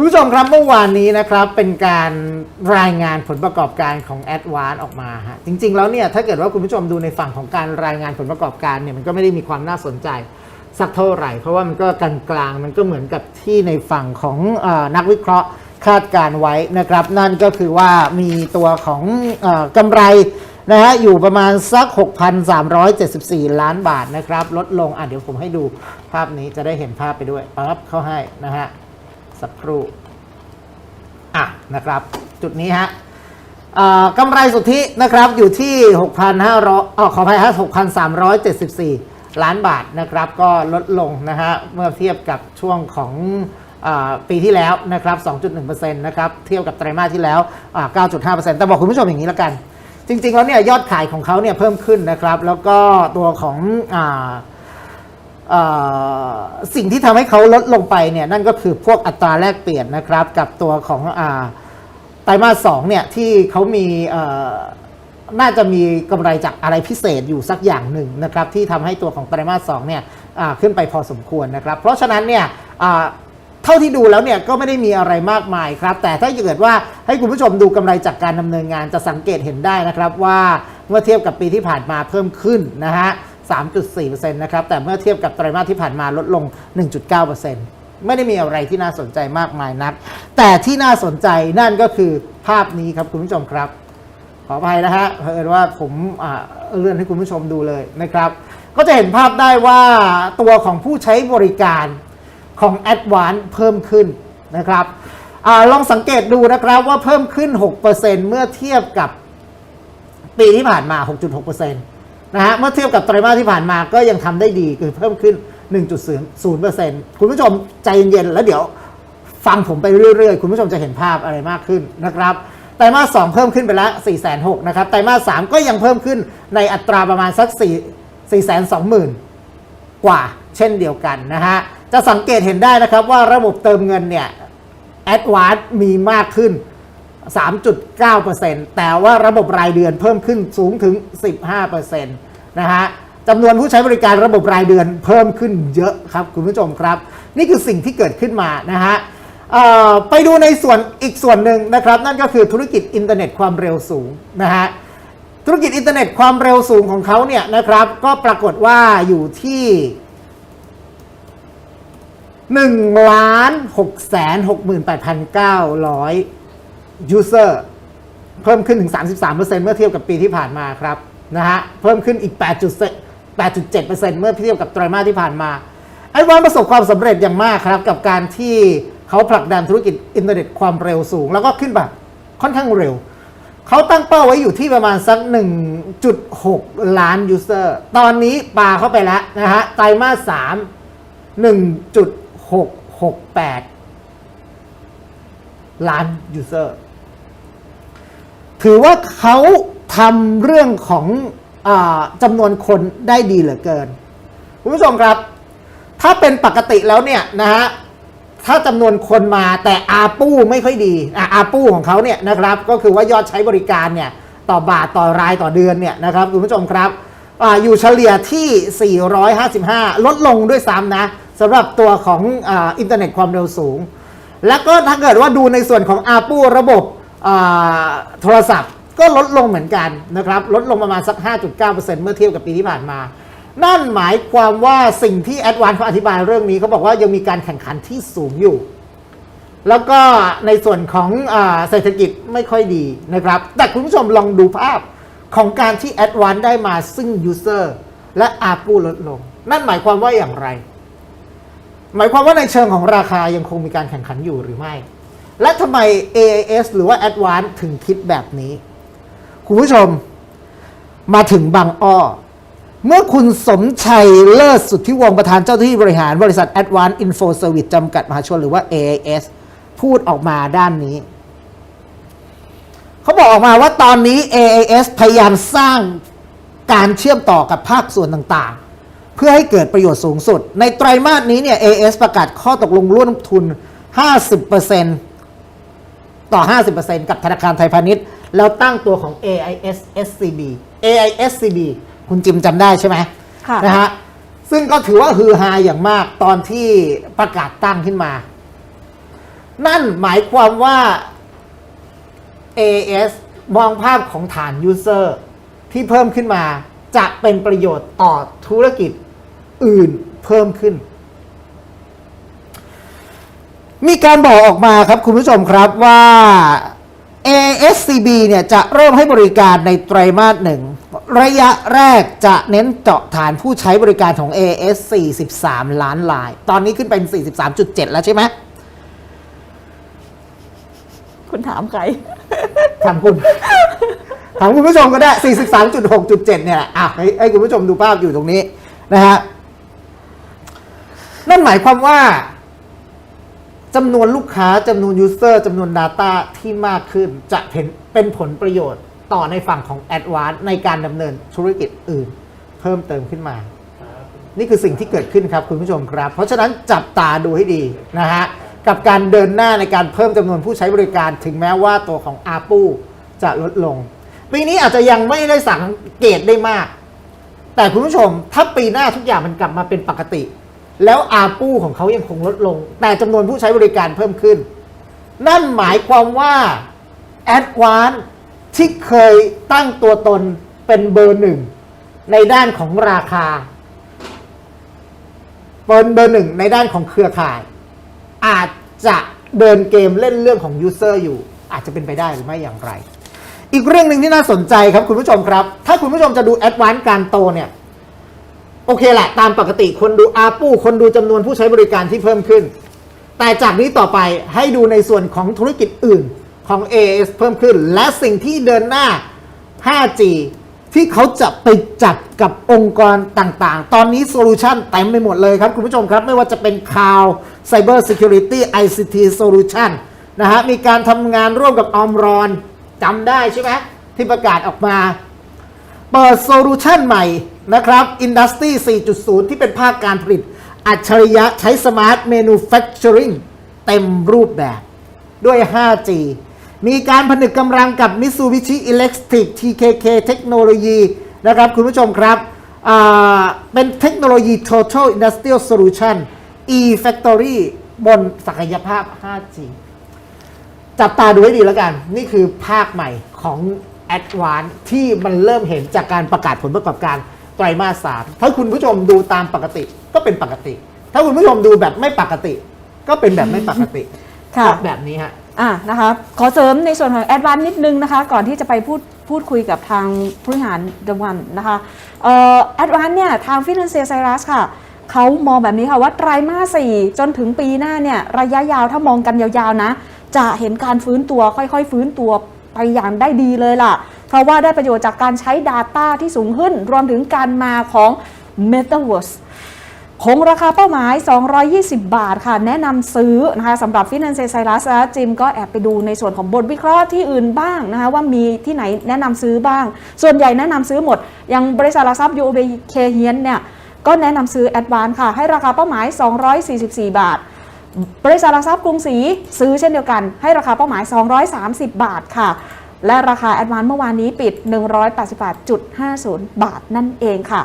คุณผู้ชมครับเมื่อวานนี้นะครับเป็นการรายงานผลประกอบการของ a d v a n c e ออกมาฮะจริง ๆ แล้วเนี่ยถ้าเกิดว่าคุณผู้ชมดูในฝั่งของการรายงานผลประกอบการเนี่ยมันก็ไม่ได้มีความน่าสนใจสักเท่าไหร่ เพราะว่ามันก็กกลางๆมันก็เหมือนกับที่ในฝั่งของอนักวิเคราะห์คาดการไว้นะครับ นั่นก็คือว่ามีตัวของออกำไรนะฮะอยู่ประมาณสัก 6,374 ล้านบาทนะครับ ลดลงอะเดี๋ยวผมให้ดูภาพนี้จะได้เห็นภาพไปด้วยปั๊บเข้าให้นะฮะ สักครู่อะนะครับ จุดนี้ฮะเอ่อกำไรสุทธินะครับอยู่ที่ 6,500อ๋อขออภัยฮะ6,374 ล้านบาทนะครับ ก็ลดลงนะฮะเมื่อเทียบกับช่วงของอปีที่แล้วนะครับ 2.1%นะครับเทียบกับไตรมาสที่แล้วอ่า9.5%แต่บอกคุณผู้ชมอย่างนี้แล้วกัน จริง ๆ แล้วเนี่ยยอดขายของเขาเนี่ยเพิ่มขึ้นนะครับ แล้วก็ตัวของอ สิ่งที่ทำให้เขาลดลงไปเนี่ยนั่นก็คือพวกอัตราแลกเปลี่ยนนะครับ กับตัวของอไตรมาสสองเนี่ยที่เขามีน่าจะมีกำไรจากอะไรพิเศษอยู่สักอย่างหนึ่งนะครับ ที่ทำให้ตัวของไตรมาสสองเนี่ยขึ้นไปพอสมควรนะครับ เพราะฉะนั้นเนี่ยเท่าที่ดูแล้วเนี่ยก็ไม่ได้มีอะไรมากมายครับ แต่ถ้าเกิดว่าให้คุณผู้ชมดูกำไรจากการดำเนินงานจะสังเกตเห็นได้นะครับว่าเมื่อเทียบกับปีที่ผ่านมาเพิ่มขึ้นนะฮะ 3.4%นะครับ แต่เมื่อเทียบกับไตรมาสที่ผ่านมาลดลง 1.9%ไม่ได้มีอะไรที่น่าสนใจมากมายนัก แต่ที่น่าสนใจนั่นก็คือภาพนี้ครับคุณผู้ชมครับ ขออภัยนะฮะเผอิญว่าผมเลื่อนให้คุณผู้ชมดูเลยนะครับ ก็จะเห็นภาพได้ว่าตัวของผู้ใช้บริการของ a d v a n c e เพิ่มขึ้นนะครับอลองสังเกตดูนะครับว่าเพิ่มขึ้น 6%เมื่อเทียบกับปีที่ผ่านมา 6.6% นะฮะเมื่อเทียบกับไตรมาสที่ผ่านมาก็ยังทำได้ดีคือเพิ่มขึ้น 1.0%คุณผู้ชมใจเย็นๆแล้วเดี๋ยวฟังผมไปเรื่อยๆ คุณผู้ชมจะเห็นภาพอะไรมากขึ้นนะครับไตรมาส2เพิ่มขึ้นไปแล้ว4 6 0 0นะครับไตรมาส3ก็ยังเพิ่มขึ้นในอัตราประมาณสัก 4 4 2 0 0 0 0 กว่าเช่นเดียวกันนะฮะจะสังเกตเห็นได้นะครับว่าระบบเติมเงินเนี่ยแอดวานซ์มีมากขึ้น 3.9%แต่ว่าระบบรายเดือนเพิ่มขึ้นสูงถึง 15%นะฮะจำนวนผู้ใช้บริการระบบรายเดือนเพิ่มขึ้นเยอะครับคุณผู้ชมครับ นี่คือสิ่งที่เกิดขึ้นมานะฮะไปดูในส่วนอีกส่วนหนึ่งนะครับ นั่นก็คือธุรกิจอินเทอร์เน็ตความเร็วสูงนะฮะธุรกิจอินเทอร์เน็ตความเร็วสูงของเขาเนี่ยนะครับ ก็ปรากฏว่าอยู่ที่1ล้าน6แสน68,900 user เพิ่มขึ้นถึง 33%เมื่อเทียบกับปีที่ผ่านมาครับนะฮะเพิ่มขึ้นอีก 8.7%เมื่อเทียบกับไตรมาสที่ผ่านมาไอ้วันประสบความสำเร็จอย่างมากครับ กับการที่เขาผลักดันธุรกิจอินเทอร์เน็ตความเร็วสูง แล้วก็ขึ้นแบบค่อนข้างเร็ว เขาตั้งเป้าไว้อยู่ที่ประมาณสัก 1.6 ล้านยูเซอร์ตอนนี้ปาเข้าไปแล้วนะฮะไตรมาส3 1.668 ล้านยูเซอร์ ถือว่าเขาทำเรื่องของอจำนวนคนได้ดีเหลือเกิน คุณผู้ชมครับ ถ้าเป็นปกติแล้วเนี่ยนะฮะถ้าจำนวนคนมาแต่อาปูไม่ค่อยดีอะอาปูของเขาเนี่ยนะครับ ก็คือว่ายอดใช้บริการเนี่ยต่อบาทต่อรายต่อเดือนเนี่ยนะครับคุณผู้ชมครับออยู่เฉลี่ยที่ 455 ลดลงด้วยซ้ำนะสำหรับตัวของออินเทอร์เน็ตความเร็วสูง แล้วก็ถ้าเกิดว่าดูในส่วนของอาปูระบบ โทรศัพท์ก็ลดลงเหมือนกันนะครับลดลงประมาณสัก 5.9%เมื่อเทียบกับปีที่ผ่านมา นั่นหมายความว่าสิ่งที่แอดวานเขาอธิบายเรื่องนี้เขาบอกว่ายังมีการแข่งขันที่สูงอยู่ แล้วก็ในส่วนของเศรษฐกิจไม่ค่อยดีนะครับ แต่คุณผู้ชมลองดูภาพของการที่แอดวานได้มาซึ่งยูเซอร์และอาปูลดลง นั่นหมายความว่าอย่างไร หมายความว่าในเชิงของราคายังคงมีการแข่งขันอยู่หรือไม่ และทำไม AIS หรือว่า Advance ถึงคิดแบบนี้ คุณผู้ชม มาถึงบางอ้อ เมื่อคุณสมชัยเลิศสุทธิวงศ์ประธานเจ้าหน้าที่บริหารบริษัท Advance Info Service จำกัดมหาชนหรือว่า AIS พูดออกมาด้านนี้ เขาบอกออกมาว่าตอนนี้ AIS พยายามสร้างการเชื่อมต่อกับภาคส่วนต่างๆ เพื่อให้เกิดประโยชน์สูงสุด ในไตรมาสนี้เนี่ย AIS ประกาศข้อตกลงร่วมทุน 50% ต่อ 50%กับธนาคารไทยพาณิชย์ แล้วตั้งตัวของ AIS SCB AIS CB คุณจิมจำได้ใช่ไหมค่ะนะฮะซึ่งก็ถือว่าฮือฮาอย่างมากตอนที่ประกาศตั้งขึ้นมา นั่นหมายความว่า AS มองภาพของฐาน User ที่เพิ่มขึ้นมาจะเป็นประโยชน์ต่อธุรกิจอื่นเพิ่มขึ้น มีการบอกออกมาครับคุณผู้ชมครับว่า ASCB เนี่ยจะเริ่มให้บริการในไตรมาสหนึ่งระยะแรกจะเน้นเจาะฐานผู้ใช้บริการของ AS 43 ล้านราย ตอนนี้ขึ้นเป็น 43.7 แล้วใช่ไหมคุณถามใครถามคุณถามคุณผู้ชมก็ได้ 43.6.7 เนี่ยแหละอะให้ให้คุณผู้ชมดูภาพอยู่ตรงนี้นะฮะนั่นหมายความว่า จำนวนลูกค้าจำนวนยูเซอร์จำนวน Data ที่มากขึ้นจะเป็นเป็นผลประโยชน์ต่อในฝั่งของ a d v a n c e ในการดำเนินธุรกิจอื่น เพิ่มเติมขึ้นมา นี่คือสิ่งที่เกิดขึ้นครับคุณผู้ชมครับ เพราะฉะนั้นจับตาดูให้ดีนะฮะกับการเดินหน้าในการเพิ่มจำนวนผู้ใช้บริการถึงแม้ว่าตัวของอาปูจะลดลง ปีนี้อาจจะยังไม่ได้สังเกตได้มาก แต่คุณผู้ชมถ้าปีหน้าทุกอย่างมันกลับมาเป็นปกติ แล้วอาปูของเขายังคงลดลง แต่จำนวนผู้ใช้บริการเพิ่มขึ้น นั่นหมายความว่า a d v a n c e ที่เคยตั้งตัวตนเป็นเบอร์หนึ่งในด้านของราคาเป็นเบอร์หนึ่งในด้านของเครือข่าย อาจจะเดินเกมเล่นเรื่องของยูเซอร์อยู่ อาจจะเป็นไปได้หรือไม่อย่างไร อีกเรื่องหนึ่งที่น่าสนใจครับคุณผู้ชมครับ ถ้าคุณผู้ชมจะดูแอดวานซ์การโตเนี่ย โอเคแหละตามปกติคนดูอาปูคนดูจำนวนผู้ใช้บริการที่เพิ่มขึ้น แต่จากนี้ต่อไปให้ดูในส่วนของธุรกิจอื่นของ AS เพิ่มขึ้น และสิ่งที่เดินหน้า 5G ที่เขาจะไปจับกับองค์กรต่างๆ ตอนนี้โซลูชันเต็มไปหมดเลยครับ คุณผู้ชมครับ ไม่ว่าจะเป็น Cloud Cyber Security ICT Solution นะฮะ มีการทำงานร่วมกับอมรอนจำได้ใช่ไหมที่ประกาศออกมา เปิดโซลูชันใหม่ นะครับ Industry 4.0 ที่เป็นภาคการผลิต อัจฉริยะใช้ Smart Manufacturing เต็มรูปแบบด้วย 5G มีการผนึกกำลังกับ Mitsubishi Electric TKK เทคโนโลยีนะครับคุณผู้ชมครับเป็นเทคโนโลยี Total Industrial Solution e-Factory บนศักยภาพ 5G จับตาดูให้ดีแล้วกัน นี่คือภาคใหม่ของ a d v a n c e ที่มันเริ่มเห็นจากการประกาศผลประกอบการ ไตรมาสสามถ้าคุณผู้ชมดูตามปกติก็เป็นปกติ ถ้าคุณผู้ชมดูแบบไม่ปกติ ก็เป็นแบบไม่ปกติค่ะ แบบนี้ฮะอะนะคะขอเสริมในส่วนของแอดวานนิดนึงนะคะ ก่อนที่จะไปพูดพูดคุยกับทางผู้บริหารเดวันนะคะเอ่อแอดวานเนี่ยทางฟินแลนเซียไซรัสค่ะเขามองแบบนี้ค่ะว่าไตรมาสสี่จนถึงปีหน้าเนี่ยระยะยาวถ้ามองกันยาวๆนะ จะเห็นการฟื้นตัวค่อยๆ ฟื้นตัวไปอย่างได้ดีเลยล่ะ เพราะว่าได้ประโยชน์จากการใช้ Data ที่สูงขึ้น รวมถึงการมาของ Metaverse คงราคาเป้าหมาย 220 บาทค่ะ แนะนำซื้อนะคะสำหรับฟินแลนเซไซรัสและจิมก็แอบไปดูในส่วนของบทวิเคราะห์ที่อื่นบ้างนะคะว่ามีที่ไหนแนะนำซื้อบ้าง ส่วนใหญ่แนะนำซื้อหมด อย่างบริษัทหลักทรัพย์ UOB เคเฮียนเนี่ยก็แนะนำซื้อแอดวานค่ะ ให้ราคาเป้าหมาย 244 บาท บริษัทหลักทรัพย์กรุงศรีซื้อเช่นเดียวกัน ให้ราคาเป้าหมาย 230 บาทค่ะ และราคาแอดวานเมื่อวานนี้ปิด 188.50 บาทนั่นเองค่ะ